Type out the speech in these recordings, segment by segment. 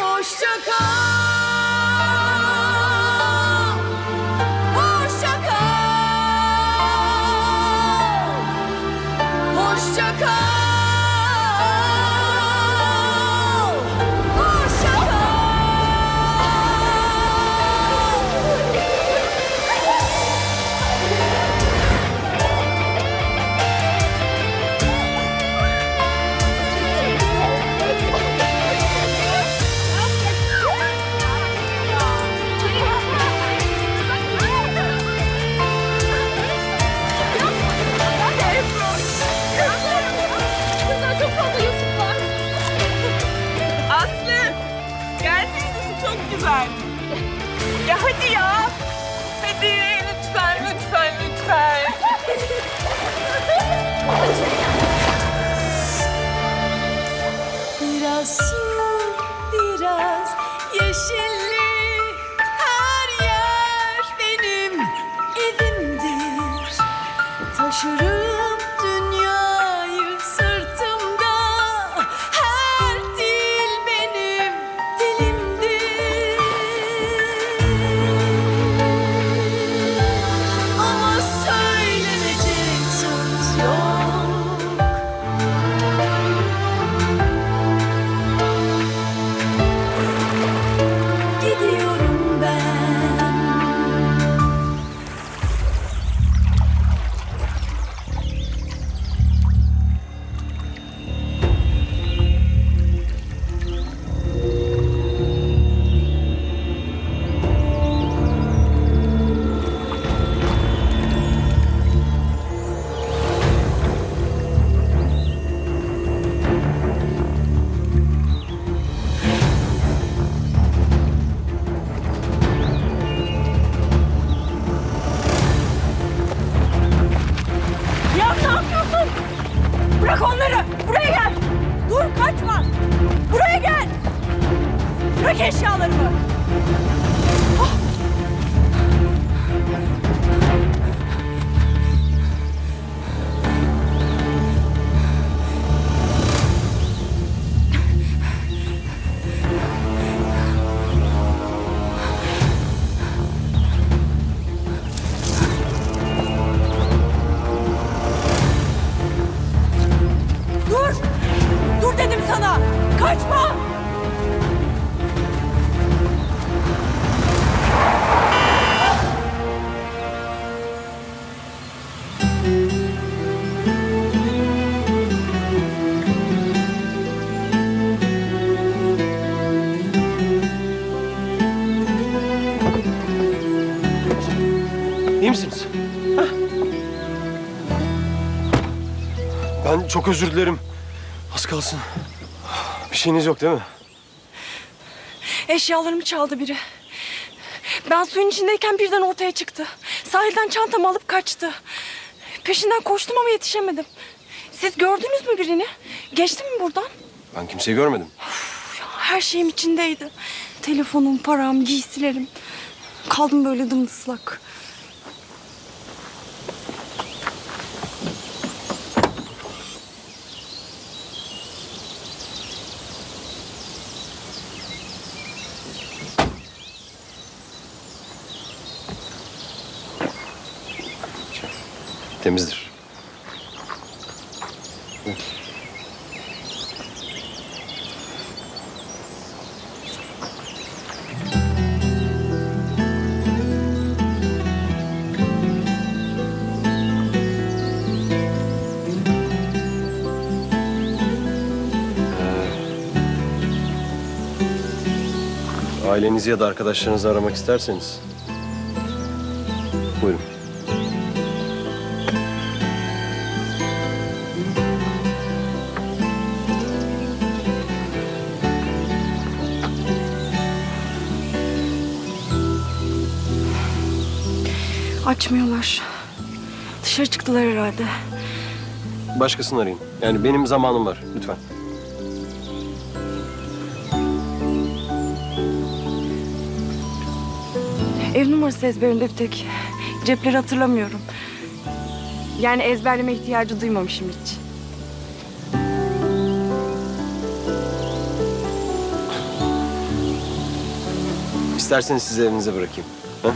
Hoşça kal. Çok özür dilerim. Az kalsın. Bir şeyiniz yok değil mi? Eşyalarımı çaldı biri. Ben suyun içindeyken birden ortaya çıktı. Sahilden çantamı alıp kaçtı. Peşinden koştum ama yetişemedim. Siz gördünüz mü birini? Geçti mi buradan? Ben kimseyi görmedim. Her şeyim içindeydi. Telefonum, param, giysilerim. Kaldım böyle dımdızlak. Ailenizi ya da arkadaşlarınızı aramak isterseniz. Buyurun. Açmıyorlar. Dışarı çıktılar herhalde. Başkasını arayın. Yani benim zamanım var. Lütfen. Numarası ezberimde bir tek. Cepleri hatırlamıyorum. Yani ezberleme ihtiyacı duymamışım hiç. İsterseniz sizi evinize bırakayım. Ha?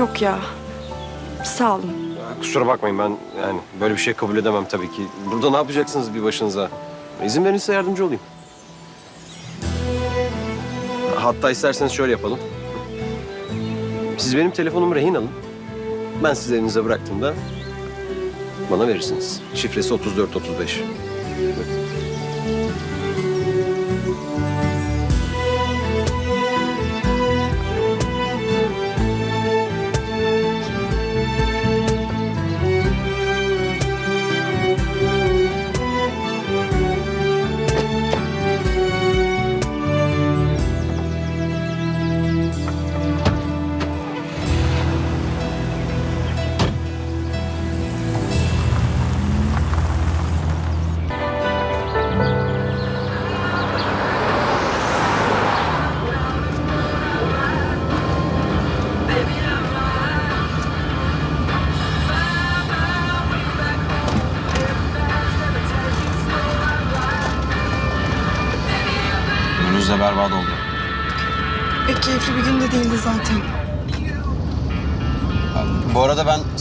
Yok ya. Sağ olun. Ya, Kusura bakmayın ben yani böyle bir şey kabul edemem tabii ki. Burada ne yapacaksınız bir başınıza? İzin verin size yardımcı olayım. Hatta isterseniz şöyle yapalım. Siz benim telefonumu rehin alın. Ben sizi evinize bıraktığımda bana verirsiniz. Şifresi 3435. Gününüz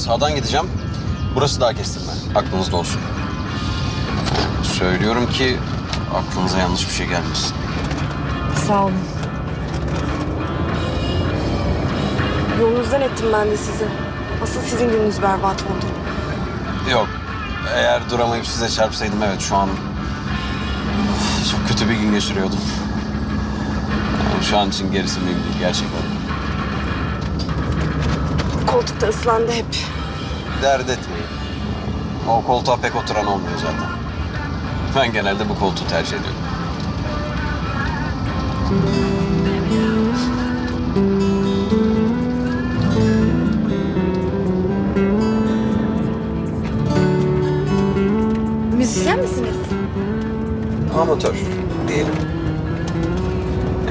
sağdan gideceğim. Burası daha kestirme. Aklınızda olsun. Söylüyorum ki aklınıza yanlış bir şey gelmesin. Sağ olun. Yolunuzdan ettim ben de sizi. Asıl sizin gününüz berbat oldu. Yok. Eğer duramayıp size çarpsaydım evet şu an çok kötü bir gün geçiriyordum. Yani şu an için gerisi mühim değil gerçekten. Koltukta ıslandı hep. Dert etmeyin. O koltuğa pek oturan olmuyor zaten. Ben genelde bu koltuğu tercih ediyorum. Müzisyen misiniz? Amatör diyelim.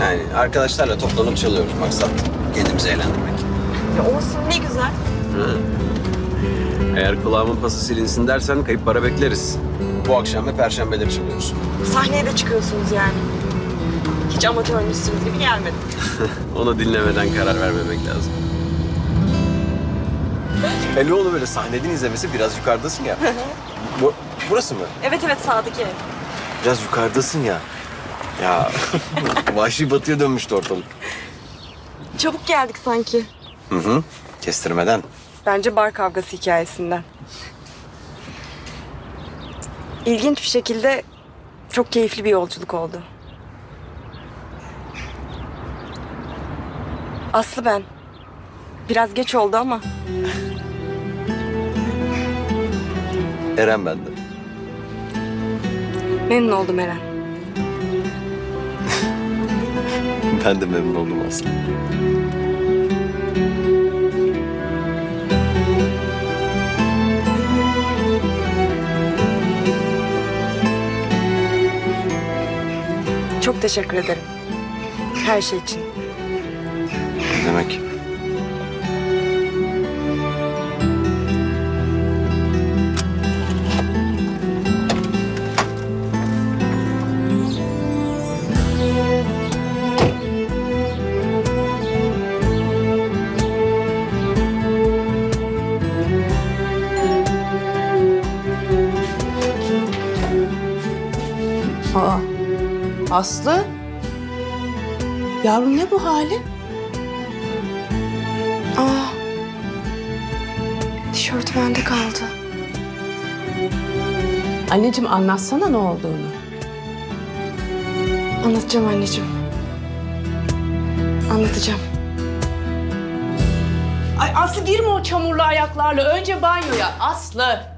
Yani arkadaşlarla toplanıp çalıyoruz maksat. Kendimizi eğlendirmek. Ya olsun ne güzel. Eğer kulağımın pası silinsin dersen kayıp para bekleriz. Bu akşam ve perşembeleri çalıyoruz. Sahneye de çıkıyorsunuz yani. Hiç amatörmüşsünüz gibi gelmedi. Onu dinlemeden karar vermemek lazım. Hele onu böyle sahneden izlemesi biraz yukarıdasın ya. Bu, burası mı? Evet evet sağdaki ev. Biraz yukarıdasın ya. Ya vahşi batıya dönmüştü ortalık. Çabuk geldik sanki. Hı hı. Kestirmeden. Bence bar kavgası hikayesinden. İlginç bir şekilde çok keyifli bir yolculuk oldu. Aslı ben. Biraz geç oldu ama Eren bende. memnun oldum Eren. Ben de memnun oldum aslında. Çok teşekkür ederim. Her şey için. Ne demek? Aslı? Yavrum ne bu hali? Aa. Tişört bende kaldı. Anneciğim anlatsana ne olduğunu. Anlatacağım anneciğim. Anlatacağım. Ay Aslı girme o çamurlu ayaklarla. Önce banyoya. Aslı.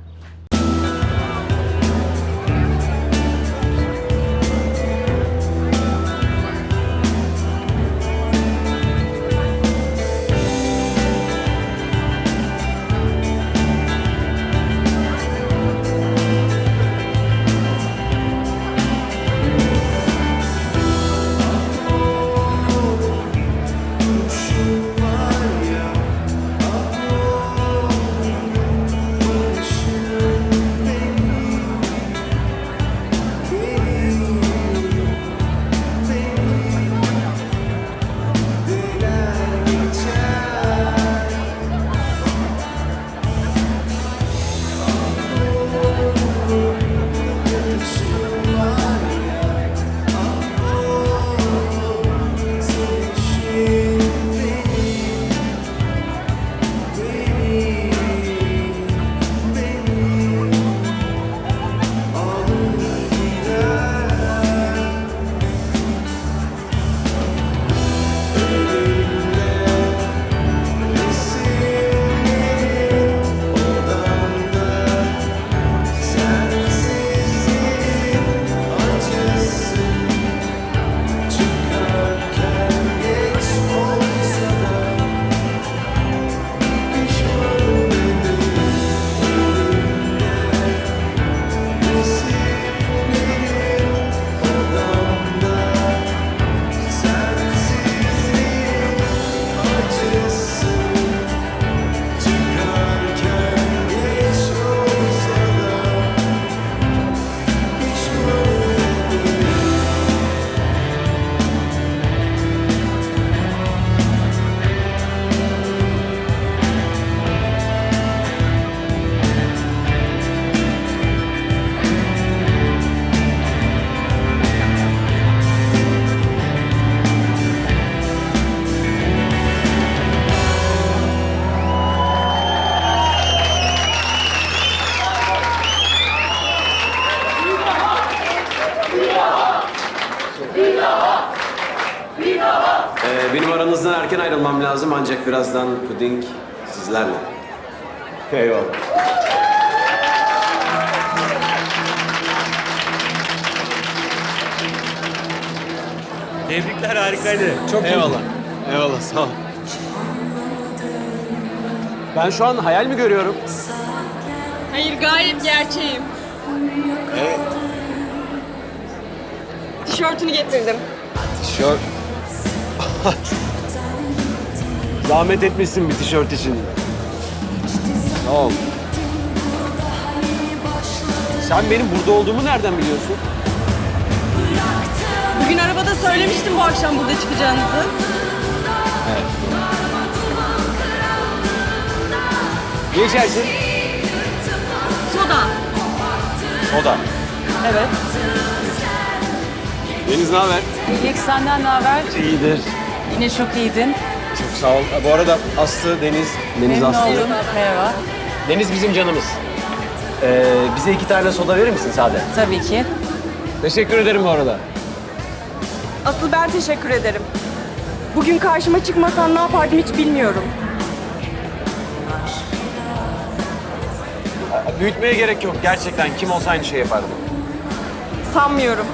Tebrikler harikaydı. Çok Eyvallah. Eyvallah sağ ol. Ben şu an hayal mi görüyorum? Hayır gayet gerçeğim. Evet. Tişörtünü getirdim. Tişört. Zahmet etmişsin bir tişört için. Sağ ol. Sen benim burada olduğumu nereden biliyorsun? Arabada söylemiştim bu akşam burada çıkacağınızı. Ne içersin? Soda. O da. Evet. Deniz ne haber? İyilik senden ne haber? İyidir. Yine çok iyiydin. Çok sağ ol. Bu arada Aslı, Deniz. Deniz Memnun Aslı. oldum. Merhaba. Deniz bizim canımız. Ee, bize iki tane soda verir misin sade? Tabii ki. Teşekkür ederim bu arada. Asıl ben teşekkür ederim. Bugün karşıma çıkmasan ne yapardım hiç bilmiyorum. Büyütmeye gerek yok. Gerçekten kim olsa aynı şey yapardı. Sanmıyorum.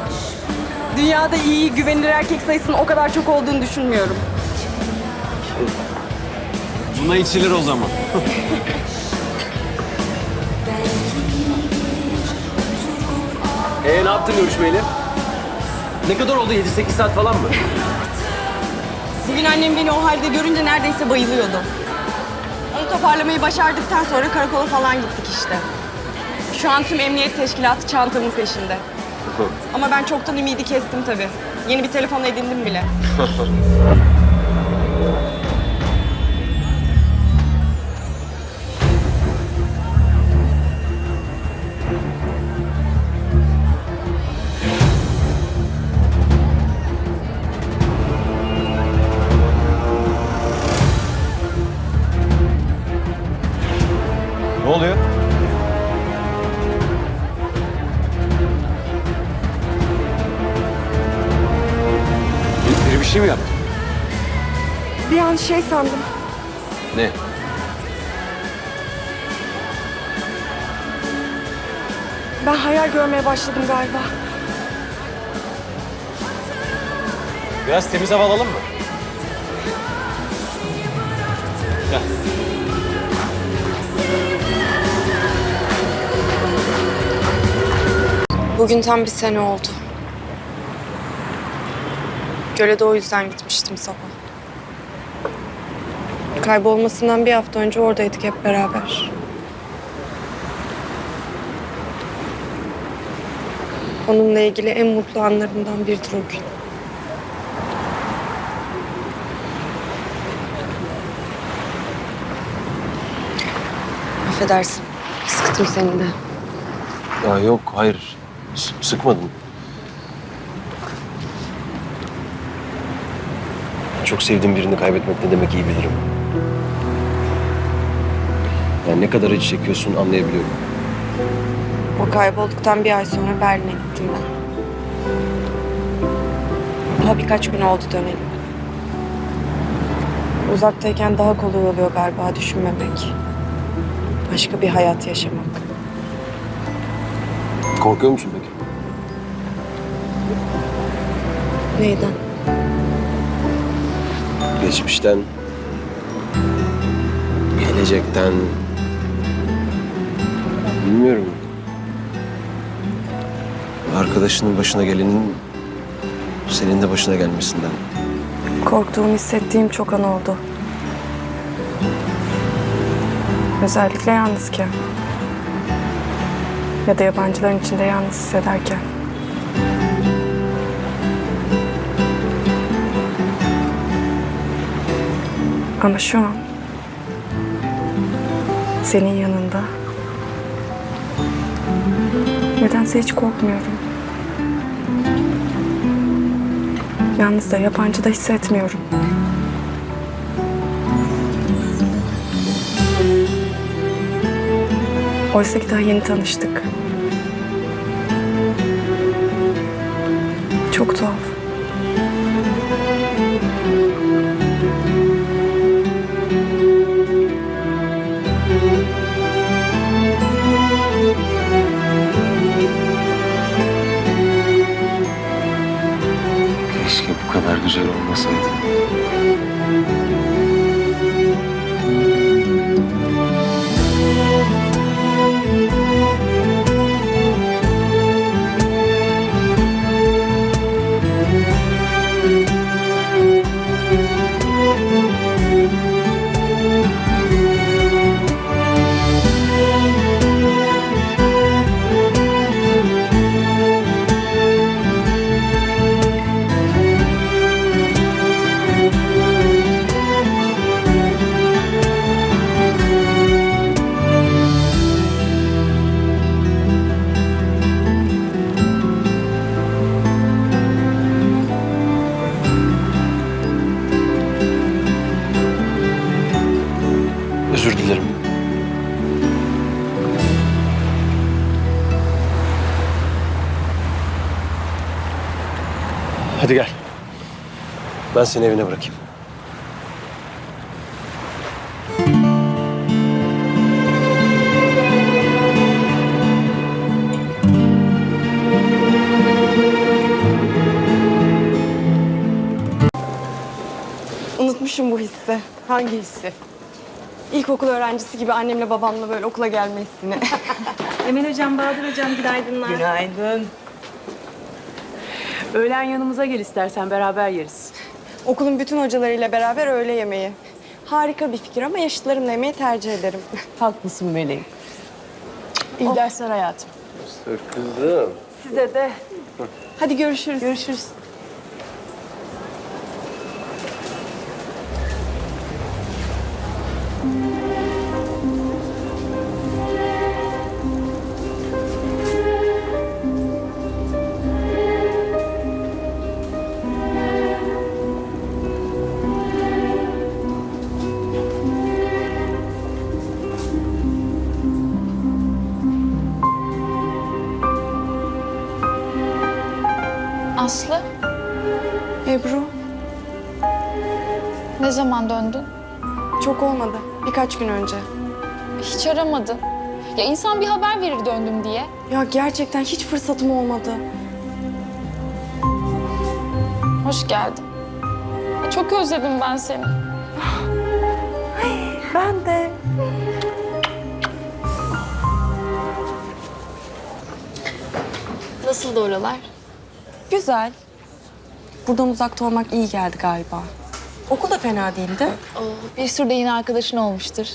Dünyada iyi, güvenilir erkek sayısının o kadar çok olduğunu düşünmüyorum. Buna içilir o zaman. Ee ne yaptın görüşmeyle? Ne kadar oldu? 7-8 saat falan mı? Bugün annem beni o halde görünce neredeyse bayılıyordu. Onu toparlamayı başardıktan sonra karakola falan gittik işte. Şu an tüm emniyet teşkilatı çantamın peşinde. Ama ben çoktan ümidi kestim tabii. Yeni bir telefon edindim bile. başladım galiba. Biraz temiz hava alalım mı? Gel. Bugün tam bir sene oldu. Göle de o yüzden gitmiştim sabah. Kaybolmasından bir hafta önce oradaydık hep beraber. Onunla ilgili en mutlu anlarımdan biridir o gün. Affedersin. Sıktım seni de. Ya yok, hayır. S- sıkmadım. Çok sevdiğim birini kaybetmek ne demek iyi bilirim. Yani ne kadar acı çekiyorsun anlayabiliyorum. O kaybolduktan bir ay sonra Berlin'e gittim ben. Daha birkaç gün oldu dönelim. Uzaktayken daha kolay oluyor galiba düşünmemek. Başka bir hayat yaşamak. Korkuyor musun peki? Neyden? Geçmişten, gelecekten, bilmiyorum. Arkadaşının başına gelenin senin de başına gelmesinden. Korktuğum, hissettiğim çok an oldu. Özellikle yalnızken. Ya da yabancıların içinde yalnız hissederken. Ama şu an senin yanında nedense hiç korkmuyorum. Yalnız da yabancı da hissetmiyorum. Oysa ki daha yeni tanıştık. Çok tuhaf. Olmasaydı. Hadi gel. Ben seni evine bırakayım. Unutmuşum bu hissi. Hangi hissi? İlkokul öğrencisi gibi annemle babamla böyle okula gelme hissini. Emel Hocam, Bahadır Hocam günaydınlar. Günaydın. Öğlen yanımıza gel istersen beraber yeriz. Okulun bütün hocalarıyla beraber öğle yemeği. Harika bir fikir ama yaşıtlarımla yemeği tercih ederim. Haklısın Meleğim. İyi dersler hayatım. Kızım. Size de. Hadi görüşürüz. Görüşürüz. Çok olmadı. Birkaç gün önce. Hiç aramadın. Ya insan bir haber verir döndüm diye. Ya gerçekten hiç fırsatım olmadı. Hoş geldin. Ya çok özledim ben seni. Ben de. Nasıl oralar? Güzel. Buradan uzakta olmak iyi geldi galiba. Okul da fena değildi. Oh, bir sürü de yeni arkadaşın olmuştur.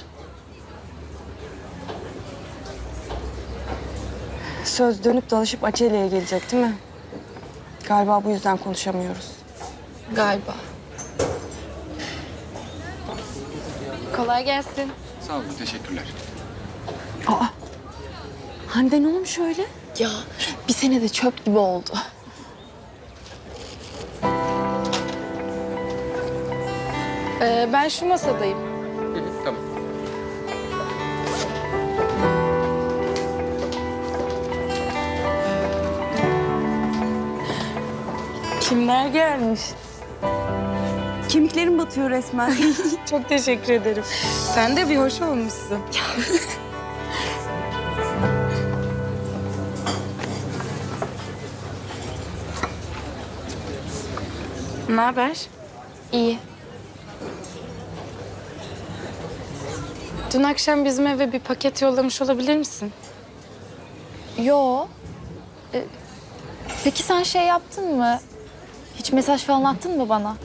Söz dönüp dolaşıp Acele'ye gelecek değil mi? Galiba bu yüzden konuşamıyoruz. Galiba. Kolay gelsin. Sağ olun, teşekkürler. Hande ne olmuş öyle? Ya bir sene de çöp gibi oldu. Ee, ben şu masadayım. tamam. Kimler gelmiş? Kemiklerim batıyor resmen. Çok teşekkür ederim. Sen de bir hoş olmuşsun. ne haber? İyi. Dün akşam bizim eve bir paket yollamış olabilir misin? Yo. Ee, peki sen şey yaptın mı? Hiç mesaj falan attın mı bana?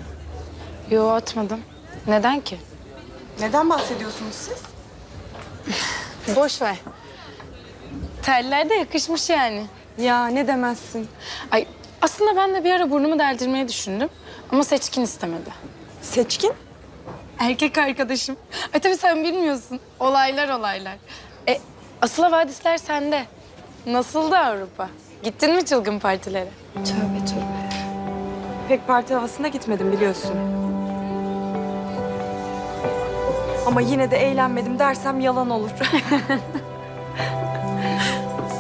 Yo atmadım. Neden ki? Neden bahsediyorsunuz siz? Boş ver. Teller de yakışmış yani. Ya ne demezsin. Ay aslında ben de bir ara burnumu deldirmeyi düşündüm. Ama seçkin istemedi. Seçkin? Erkek arkadaşım. Ay tabii sen bilmiyorsun. Olaylar olaylar. E, asıl havadisler sende. Nasıldı Avrupa? Gittin mi çılgın partilere? Tövbe tövbe. Pek parti havasına gitmedim biliyorsun. Ama yine de eğlenmedim dersem yalan olur.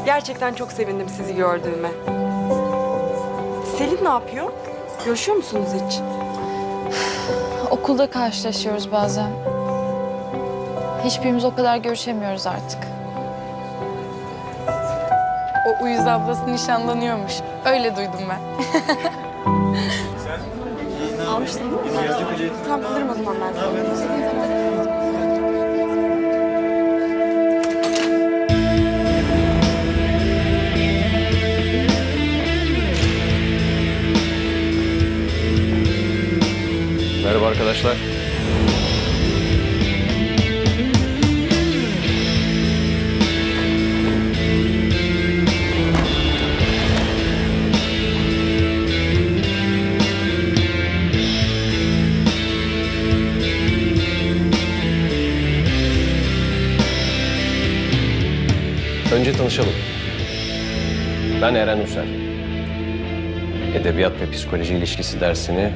Gerçekten çok sevindim sizi gördüğüme. Selin ne yapıyor? Görüşüyor musunuz hiç? Okulda karşılaşıyoruz bazen. Hiçbirimiz o kadar görüşemiyoruz artık. O uyuz ablası nişanlanıyormuş. Öyle duydum ben. almıştın değil mi? Tamam alırım o zaman ben tanışalım. Ben Eren Üser. Edebiyat ve psikoloji ilişkisi dersini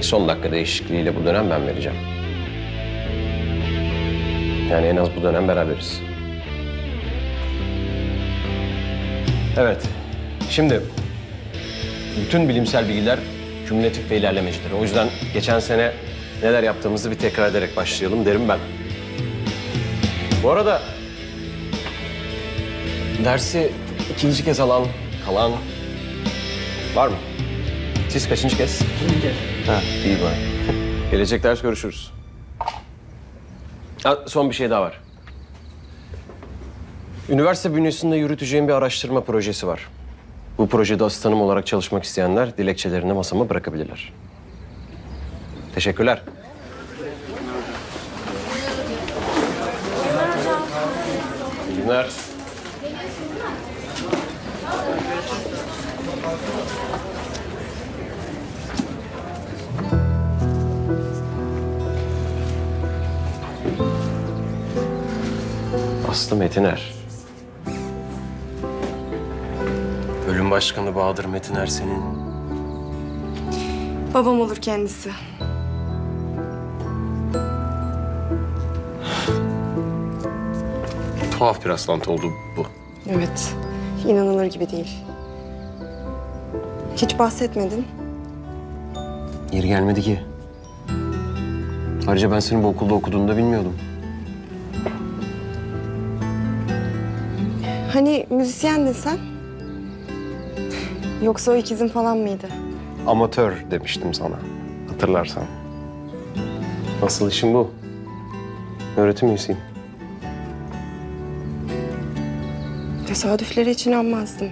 son dakika değişikliğiyle bu dönem ben vereceğim. Yani en az bu dönem beraberiz. Evet. Şimdi bütün bilimsel bilgiler kümülatif ve ilerlemecidir. O yüzden geçen sene neler yaptığımızı bir tekrar ederek başlayalım derim ben. Bu arada dersi ikinci kez alan, kalan var mı? Siz kaçıncı kez? İkinci kez. Ha, iyi bari. Gelecek ders görüşürüz. Ha, son bir şey daha var. Üniversite bünyesinde yürüteceğim bir araştırma projesi var. Bu projede asistanım olarak çalışmak isteyenler dilekçelerini masama bırakabilirler. Teşekkürler. İyi günler. Aslı Metiner. Bölüm Başkanı Bahadır Metiner senin. Babam olur kendisi. Tuhaf bir rastlantı oldu bu. Evet. inanılır gibi değil. Hiç bahsetmedin. Yeri gelmedi ki. Ayrıca ben senin bu okulda okuduğunu da bilmiyordum. Hani müzisyendin sen? Yoksa o ikizin falan mıydı? Amatör demiştim sana. Hatırlarsan. Asıl işim bu. Öğretim üyesiyim. Tesadüflere hiç inanmazdım.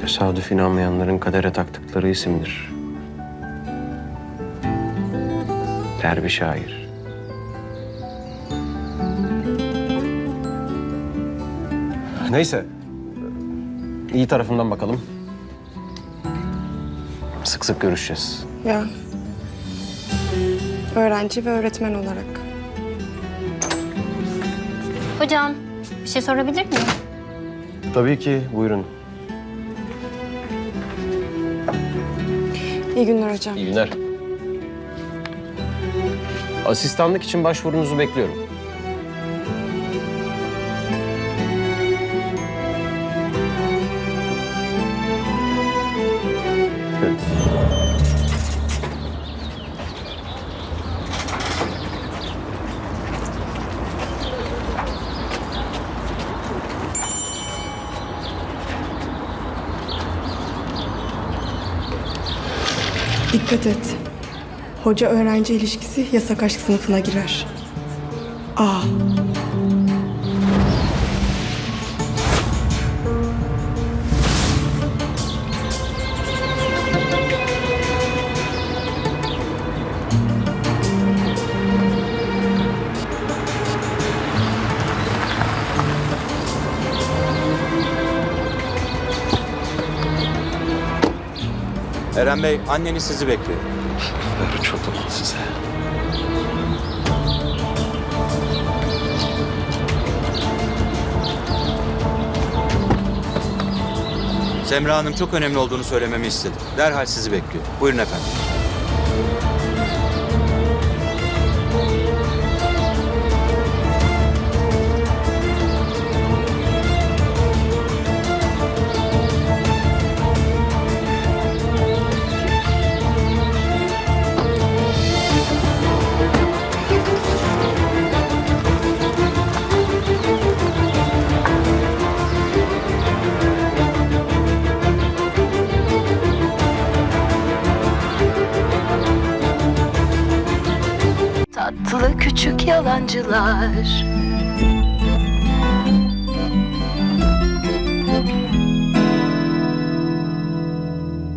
Tesadüf inanmayanların kadere taktıkları isimdir. Der bir şair. Neyse. İyi tarafından bakalım. Sık sık görüşeceğiz. Ya. Öğrenci ve öğretmen olarak. Hocam bir şey sorabilir miyim? Tabii ki. Buyurun. İyi günler hocam. İyi günler. Asistanlık için başvurunuzu bekliyorum. Dikkat et. Hoca öğrenci ilişkisi yasak aşk sınıfına girer. Aa. Eren Bey, anneniz sizi bekliyor. Böyle çok oldu size. Semra Hanım çok önemli olduğunu söylememi istedi. Derhal sizi bekliyor. Buyurun efendim. Küçük yalancılar